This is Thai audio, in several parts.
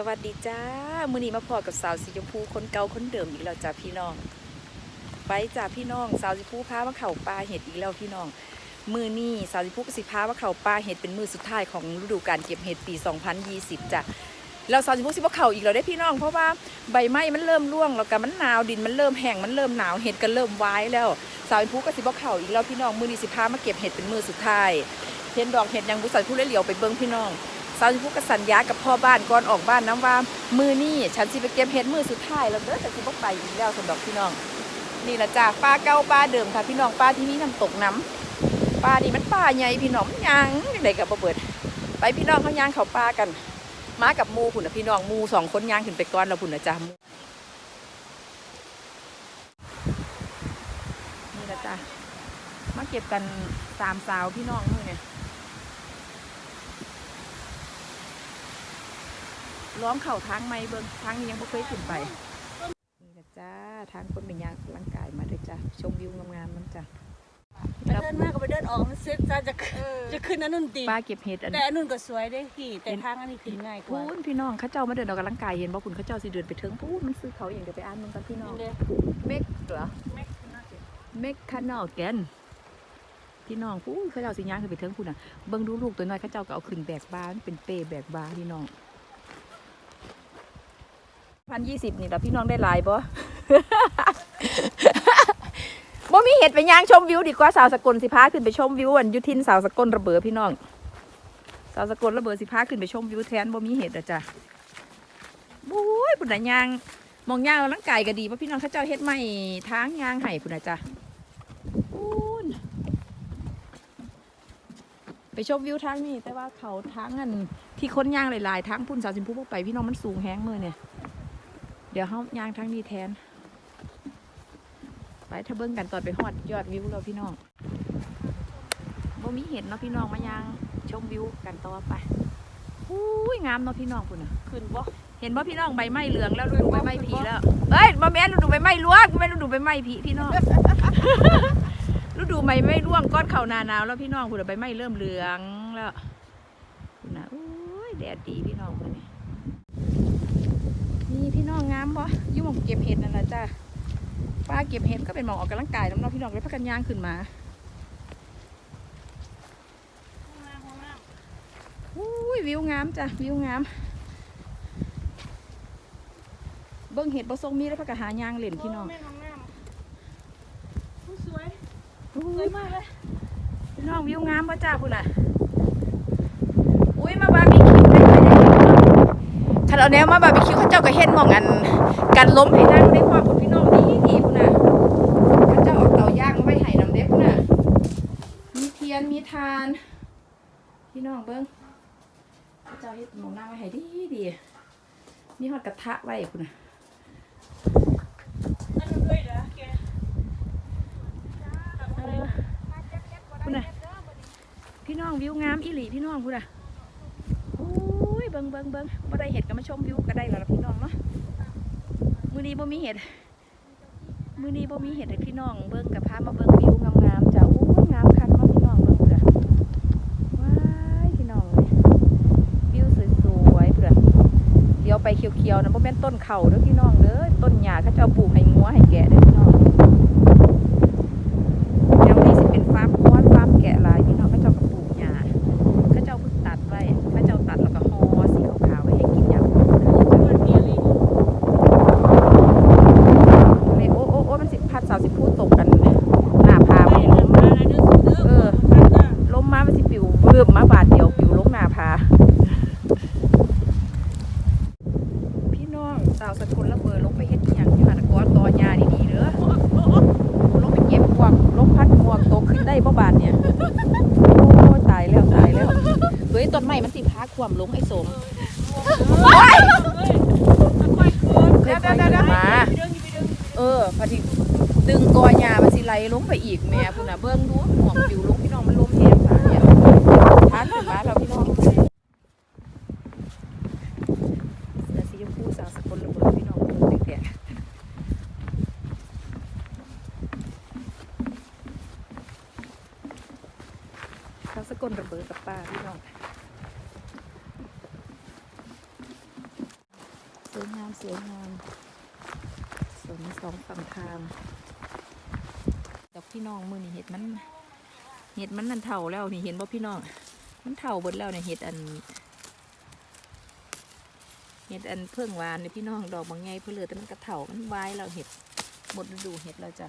สวัสดีจ้า มือนี้มาพอกับสาวสีชมพูคนเก่าคนเดิมอีกแล้วจ้าพี่น้อง ไปจ้าพี่น้อง สาวสีชมพูพามาเข่าปลาเห็ดอีกแล้วพี่น้อง มือนี้สาวสีชมพูก็สิพามาเข่าปลาเห็ดเป็นมือสุดท้ายของฤดูกาลเก็บเห็ดปี 2020จ้ะแล้วสาวสีชมพูสิบ่เข่าอีกแล้วได้พี่น้อง เพราะว่าใบไม้มันเริ่มร่วงแล้วก็มันหนาวดินมันเริ่มแห้งมันเริ่มหนาวเห็ดก็เริ่มวายแล้ว สาวสีชมพูก็สิบ่เข่าอีกแล้วพี่น้อง มือนี้สิพามาเก็บเห็ดเป็นมือสุดท้ายเห็นดอกเห็ดยังบุษาวสีชมพูเลยเลียวไปเบิ่งพี่น้อง สาวชมพูก็สัญญากับพ่อบ้านก่อนออกบ้านน้ำว่ามือนี่ฉันสิไปเก็บเห็ดมือสุดท้ายแล้วเด้อแต่สิบ่ไปอีกแล้วสำหรับพี่น้อง นี่ละจ้าป้าเก่าป้าเดิมค่ะพี่น้องป้าที่มีน้ำตกน้ำป้านี่มันป้าใหญ่พี่น้องยางจังไดกับบ่เบิด ไปพี่น้องเขายางเขาป้ากันมากับมูพุ่นนะพี่น้องมูสองคนยางขึ้นไปก่อนแล้วพุ่นนะจ้ามูนี่ละจ้ามาเก็บกันสามสาวพี่น้องมือเนี่ย ร้องเข่าทางไม่เบิ่งทางนี้ยังไม่เคยขึ้นไป นี่ละจ้าทางคนเป็นยางร่างกายมาด้วยจ้าชมวิวงามๆนั่นจ้าไปเดินมากก็ไปเดินออกมันเซ็ตจะขึ้นจะขึ้นอันนุ่นตีป้าเก็บเห็ดอันแต่อันนุ่นก็สวยได้พี่แต่ทางอันนี้ขึ้นง่ายกพูว่านพี่น้องเข้าเจ้ามาเดินออกกำลังกายเห็นบ่คุณเข้าเจ้าสิเดินไปเทิงพูนมันซื้อเขาอย่างเดียวไปอ่านมันกันพี่น้องเด้อเมกเหรอเมกคานอลแกนพี่น้องพูนเข้าเจ้าสิย่างขึ้นไปเทิงพูนอะเบิ่งดูลูกตัวน้อยเข้าเจ้าก็เอาขึ้นแบกบามันเป็นเป้แบกบาพี่น้อง พันยี่สิบนี่ละพี่น้องได้หลายบ่บ่มีเห็ดไปย่างชมวิวดีกว่าสาวสกลสิพาขึ้นไปชมวิวอันยุทินสาวสกลระเบิดพี่น้อง สาวสกลระเบิดสิพาขึ้นไปชมวิวแทนบ่มีเห็ดอะจ้ะบุ้ยปุ่นนะย่างมองย่างร่างกายก็ดีเพราะพี่น้องเขาเจ้าเฮ็ดใหม่ทางย่างไห้ปุ่นนะจ้ะไปชมวิวทางนี้แต่ว่าเขาทางอันที่ค้นย่างหลายๆทางพุ่นสาวสิมพูพวกไปพี่น้องมันสูงแห้งมือเนี่ย ดี๋ยวเขาย่างทางนี้แทน ไปถ้าเบิ้งกันตอนไปฮอดยอดวิวแล้วพี่น้องบ่มีเห็นเนาะพี่น้องมายังชมวิวกันต่อไปอุ้ยงามเนาะพี่น้องคุณน่ะขึ้นบ่เห็นว่าพี่น้องใบไม้เหลืองแล้วฤดูใบไม้ผีแล้ว เอ้ยบ่แม่นฤดูใบไม้ร่วงไม่นฤดูใบไม้ผีพี่น้องฤดูใบไม้ร่วงก้อนเข่าหนาหนาวแล้วพี่น้องคุณน่ะใบไม้เริ่มเหลืองแล้วคุณน่ะอุ้ยแดดดีพี่น้องคนนี้นี่ พี่น้องงามบ่อยุ่หมองเก็บเห็ดนั่นแหละจ้าป้าเก็บเห็ดก็เป็นหมองออกกำลังกายน้ำเน้องพี่น้องเลยพักกันย่างขึ้นมาอุ้ยวิวงามจ้ะวิวงาม เบิ้งเห็ดบ่ทรงมีแล้วพักกันหายางเล่นพี่น้องแม่น้องน้ำสวยอุ้สวยยมากเลยพี่น้องวิวงามป่ะจ้าพุ่นน่ะอุ้ยมาบาร์บีคิวได้ไหม คันเอาแนวมาบาร์บีคิวเขาเจ้าก็เห็นหมองอันกันล้มให้นั่งได้ความพุ่นพี่น้องดีดีพุ่นน่ะเขาเจ้าเอาเตาย่างมาไว้ให้น้ำเด็กพุ่นน่ะมีเทียนมีทาน พี่น้องเบิ้งเขาเจ้าเฮ็ดหมองนั่งไว้ให้ดีดีมีฮอดกระทะไว้พุ่นน่ะอันนั้นด้วยเด้อแกพุ่นน่ะพี่น้องวิวงามอีหลีพี่น้องพุ่นน่ะโอ้ย เบิ้งเบิ้งเบิ้งบ่ได้เห็ดก็มาชมวิวก็ได้แล้วล่ะพี่น้องเนาะมื้อนี้บ่มีเห็ดมื้อนี้บ่มีเห็ดให้พี่น้องเบิ้งกับพามาเบิ้งวิวงามๆจ้ะโอ้งามคักเนาะพี่น้องเบิ้งเผื่อว้ายพี่น้องเลยวิวสวยๆเผื่อเดี๋ยวไปเขียวๆนะบ่แม่นต้นเข่าเด้อพี่น้องเด้อต้นหญ้าเขาจะเจ้าปลูกให้งัวให้แกะเด้อพี่น้อง แถวนี้สิเป็นฟาร์มค้อนฟาร์มแกะหลายพี่น้องเขาเจ้ากับปลูกหญ้าเขาเจ้าเพิ่งตัดไว้เขาเจ้าตัดแล้วก็ห่อสีขาวๆไว้ให้กินยามฝนเด้อ มันมีลิง เลยโอ้โอ้โอ้มันสิพัดสาวสิพูดตกกันหน้าพา ไป ไป นะมาแล้วเด้อสุดเด้อ ล้มมามันสิปิวเบิ่มมาบาดเดียวปิวลงหน้าพาพี่น้องสาวสกุลระเบิดลงไปเฮ็ดอีหยังอยู่หั่นน่ะกอตอหญ้าดีๆเด้อลงไปเก็บพวก ลมพัดหมวกตกขึ้นได้บ่บาดเนี่ย โอ้ตายแล้วตายแล้วเฮ้ยต้นไม้มันสิพาความลงไอ้สมค่อยขึ้นเดี๋ยวๆๆๆมาไปเดินไปเดินเออพอดีดึงกอหญ้ามันสิไหลลงไปอีกแม่พุ่นน่ะเบิ่งดูห่วงปิวลงพี่น้องมันลมแห้งสาเนี่ยทานขึ้นมาแล้วพี่น้องเสือสีชมพูสาวสกลระเบิดพี่น้องเบิ่งแดง ๆสาวสกลระเบิดกับป้าพี่น้องสวยงามสวยงามสวนสองฝั่งทางดอกพี่น้องมือนี่เห็ดมัน เห็ดมันนั่นเถ่าแล้วนี่เห็นบ่พี่น้อง มันเถ่าเบิดแล้วเนี่ยเห็ดอันเห็ดอันเพิ่งหวานเนี่ยพี่น้องดอกบางไงเพื่อเหลือแต่มันกระเถ่ามันวายแล้วเห็ดหมดฤดูเห็ดแล้วจ้ะ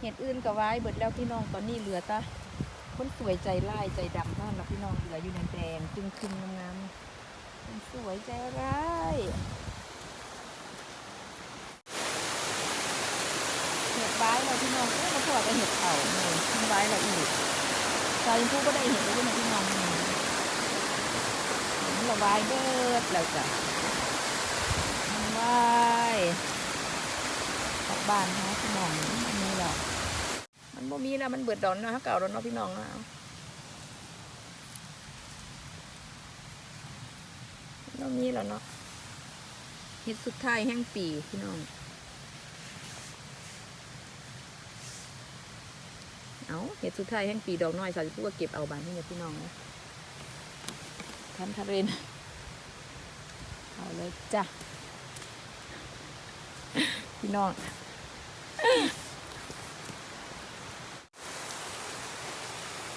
เห็ดอื่นก็วายเบิดแล้วพี่น้องตอนนี้เหลือตา คนสวยใจไล่ใจดำท่านั้นละพี่น้องเหลืออยู่ในแดงจึงคึมงามคนสวยใจร้ายเห็ดวายแล้วพี่น้องเอ้ยมาพอกับเห็ดเถ่าเลยมันวายแล้วอีกชายผู้ก็ได้เห็ดแล้วนะพี่น้องนี่มันละวายเบิดแล้วจ้ะมันวายกลับบ้านฮะพี่น้อง มันมีแล้วมันบ่มีแล้วมันเบิดดอนเนาะเก่าแล้วเนาะพี่น้องเนาะมันบ่มีแล้วเนาะเฮ็ดสุดท้ายแห่งปีพี่น้อง เอาเห็ดสุดท้ายแห่งปีดอกน้อยสาวจะพูดว่าเก็บเอาบานนี่เนี่ยพี่น้องนะทันทะเรนเอาเลยจ้ะ พี่น้อง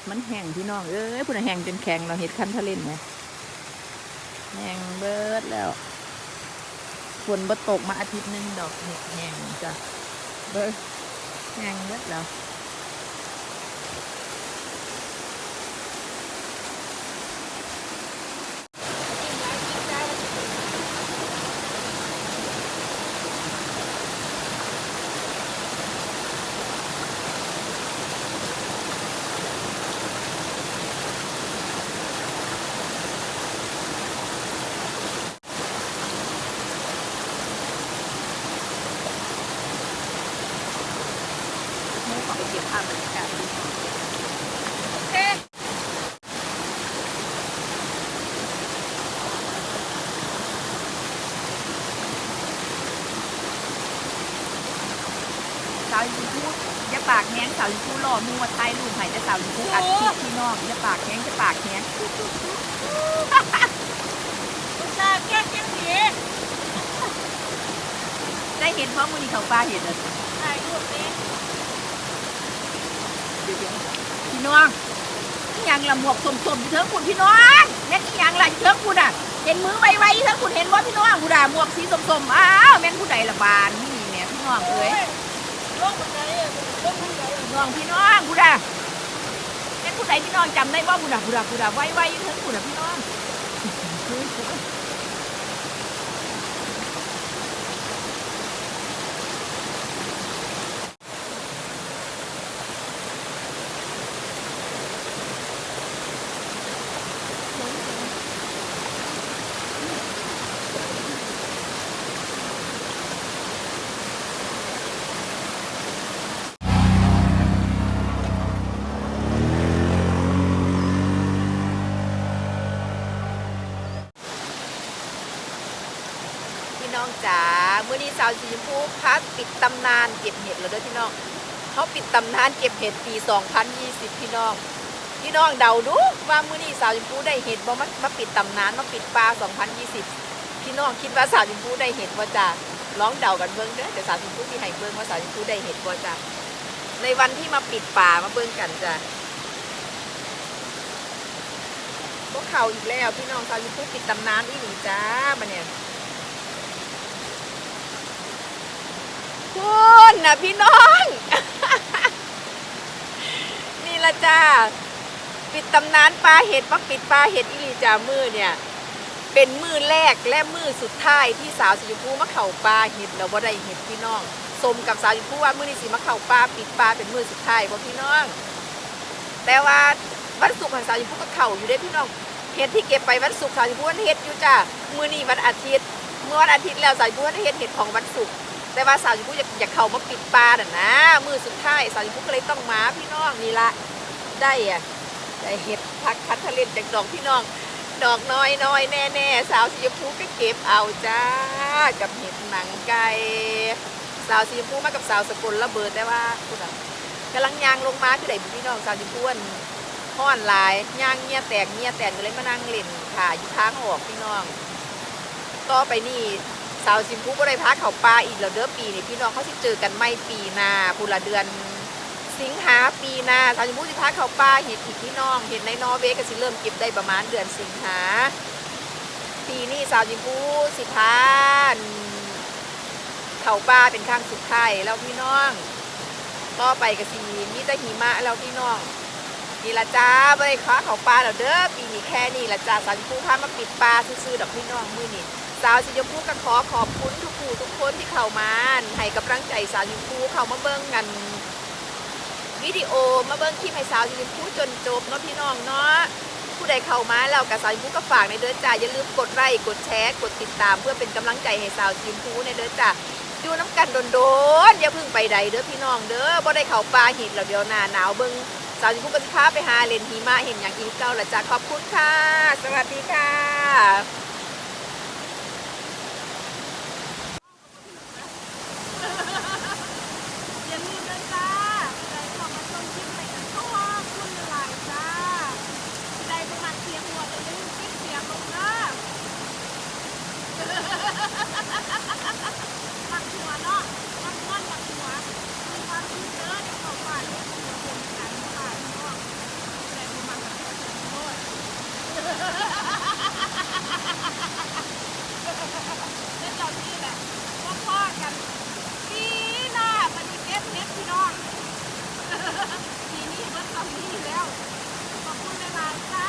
มันแห้งพี่น้องเอ้ยพุ่นแห้งจนแข็งเราเห็ดคันทะเลนไหมแห้งเบิดแล้วฝนบ่ตกมาอาทิตย์นึงดอกเห็ดแห้งจ้ะเบิดแห้งเบิดแล้ว บภาพบรรยากาศโอเคสาวยูทูบอย่าปากแห้งสาวยูทูบรอมูว่าไทยรูปให้แต่สาวยูทูบอัดคลิปพี่นองอย่าปากแห้งอย่าปากแห้งตาแก้แก้ผีได้เห็นเพราะมือนี้เขาป้าเห็นเลยถ่ายรูปนี้ พี่น้องนี่ยังละหมวกสมๆอยู่เถอะคุณพี่น้องแม่นอี่ยังละอยู่เถอะคุณอะ เห็นมือไวๆอยู่เถอะคุณเห็นว่าพี่น้องกูด่าหมวกสีสมๆอ้าวแม่นผู้ใดละบานนี่แม่พี่น้องเอ้ยพี่น้องพี่น้องกูด่าแม่นผู้ใดพี่น้องจำได้ว่ากูด่ากูด่ากูด่าไวๆอยู่เถอะคุณอะพี่น้อง จ๋าเมื่อนี้สาวสีชมพูพักปิดตำนานเก็บเห็ดแล้วเด้วยพี่น้องเขาปิดตำนานเก็บเห็ดปี 2020 พี่น้อง พี่น้องเดาดูว่ามื้อนี้สาวชมพูได้เห็ดบ่มามาปิดตำนานมาปิดปลา 2020 พี่น้องคิดว่าสาวชมพูได้เห็ดบ่จ้าลองเดากันเบิ่งเด้อแต่สาวชมพูสิให้เบิ่งว่าสาวชมพูได้เห็ดบ่จ้าในวันที่มาปิดป่ามาเบิ่งกันจ้าพวกเขาอีกแล้วพี่น้องสาวชมพูปิดตำนานอีหลีจ้าบัดเนี่ย คุณนะพี่น้อง นี่ละจ้า ปิดตำนานปลาเห็ดมาปิดปลาเห็ดอีหลีจามือเนี่ย เป็นมือแรกและมือสุดท้ายที่สาวสีชมพูมาเข่าปลาเห็ดแล้วว่าได้เห็ดพี่น้องสมกับสาวสีชมพูว่ามือนี้สิมาเข่าปลาปิดปลาเป็นมือสุดท้ายพราะพี่น้อง แต่ว่าวันศุกร์ของสาวสีชมพูก็เข่าอยู่ได้พี่น้องเห็ดที่เก็บไปวันศุกร์สาวสีชมพูเห็ดอยู่จ้ามือนี้วันอาทิตย์ เมื่อวันอาทิตย์แล้วสาวสีชมพูเห็ดเห็ดของวันศุกร์ แต่ว่าสาวจิพุอยากอยากเข้ามาปิดปลาน่ะนะมือสุดท้ายสาวจิพุก็เลยต้องมาพี่น้องนี่ละได้อะได้เห็ดพักคัดทะเลจากดอกพี่น้อง ดอกน้อยน้อยแน่แน่สาวสีชมพูก็เก็บเอาจ้ากับเห็ดหนังไก่สาวสีชมพูมากับสาวสกลระเบิดแต่ว่าพูดอะกำลังยางลงมาคือได้พี่น้องสาวชมพูนห้อนลายยางเงียแตกเงียแตกก็เลยมานั่งเล่นขาอยู่ทางออกพี่น้อง ต่อไปนี่ สาวสิมพูก็ได้พักเขาปลาอีกแล้วเด้อปีนี้พี่น้องเขาสิเจอกันไม่ปีหน้าพูละเดือน สิงหาปีหน้าสาวสิมพูสิพักเขาปลาเห็ดอีกพี่น้องเห็ดในนอร์เวย์ก็สิเริ่มเก็บได้ประมาณเดือนสิงหาปีนี้สาวสิมพูสิพานเขาปลาเป็นครั้งสุดท้ายแล้วพี่น้อง ต่อไปก็สิมีแต่หิมะแล้วพี่น้องนี่ละจ้าบ่ได้ค้าเขาปลาแล้วเด้อปีนี้แค่นี้ละจ้าสาวชมพูพามาปิดปลาซื่อๆดอกพี่น้องมื้อนี้ สาวสีชมพูก็ขอขอบคุณทุกผู้ทุกคนที่เข้ามาให้กำลังใจสาวชมพูเข้ามาเบิ่งกันวิดีโอมาเบิ่งคลิปให้สาวสีชมพูจนจบเนาะพี่น้องเนาะผู้ใดเข้ามาแล้วกับสาวชมพูก็ฝากในเด้อจ้าอย่าลืมกดไลค์กดแชร์กดติดตาม เพื่อเป็นกำลังใจให้สาวสีชมพูในเด้อจ้าอยู่น้ำกันโดนๆอย่าเพึ่งไปใดเด้อพี่น้องเด้อบ่ได้เข้าปลาหิดแล้วเดียวหนาหนาวเบิ่งสาวจิพุกก็จะพาไปหาเลนหิมะเห็นอย่างอีกเก้าละจ้ะขอบคุณค่ะ สวัสดีค่ะ อย่าลืมนะจ้าใจขอมาชมคลิปใหม่กันก็ว่าคุณหลายจ้าใจประมาณเสียงหัวแต่อย่าลืมปิดเสียงลงนะ มักหัวเนาะมักม่อนมักหัวมีความคิดเยอะในของฝ่ายเรื่องของคนกันฝ่ายนาะใจประมาณแบบนี้โทษเล่นเหล่านี้แหละพ่อกันปีหน้ามันมีเก็บเน็ตพี่น้องปีนี้มันทำนี่แล้ว ขอบคุณหลายๆจ้า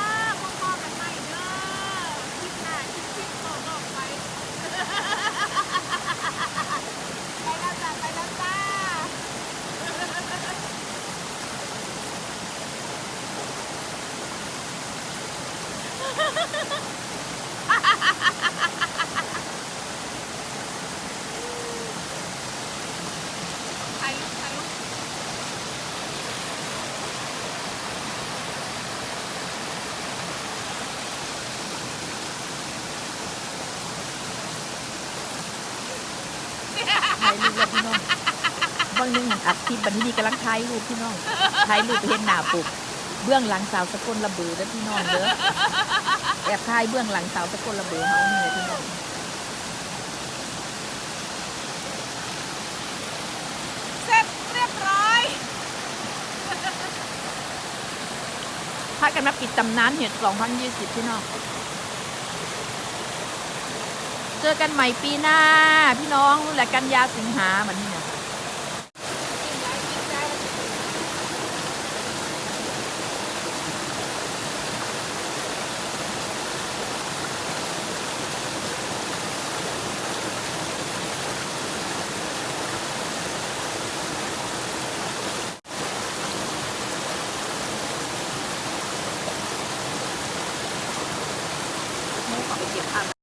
พ่อๆกันใหม่เด้อคลิปหน้าคลิปคลิปต่อต่อไป ไปแล้วจ้าไปแล้วจ้า ถ่ายรูปถ่ายรูป ถ่ายรูปแล้วพี่น้องบางหนึงอัดคลิปบันนี้กำลังถ่ายรูปพี่น้องถ่ายรูปไปเห็นหน้าปุกเบื้องหลังสาวสกลระเบือแล้วพี่น้องเด้อแอบถ่ายเบื้องหลังสาวสกลระเบือเฮานี่แหละพี่น้องเสร็จเรียบร้อยพากันมาปิดตำนานเห็ด2020พี่น้อง เจอกันใหม่ปีหน้า พี่น้องและกันยาสิงหาเหมือนนี่ไปเก็บภาพ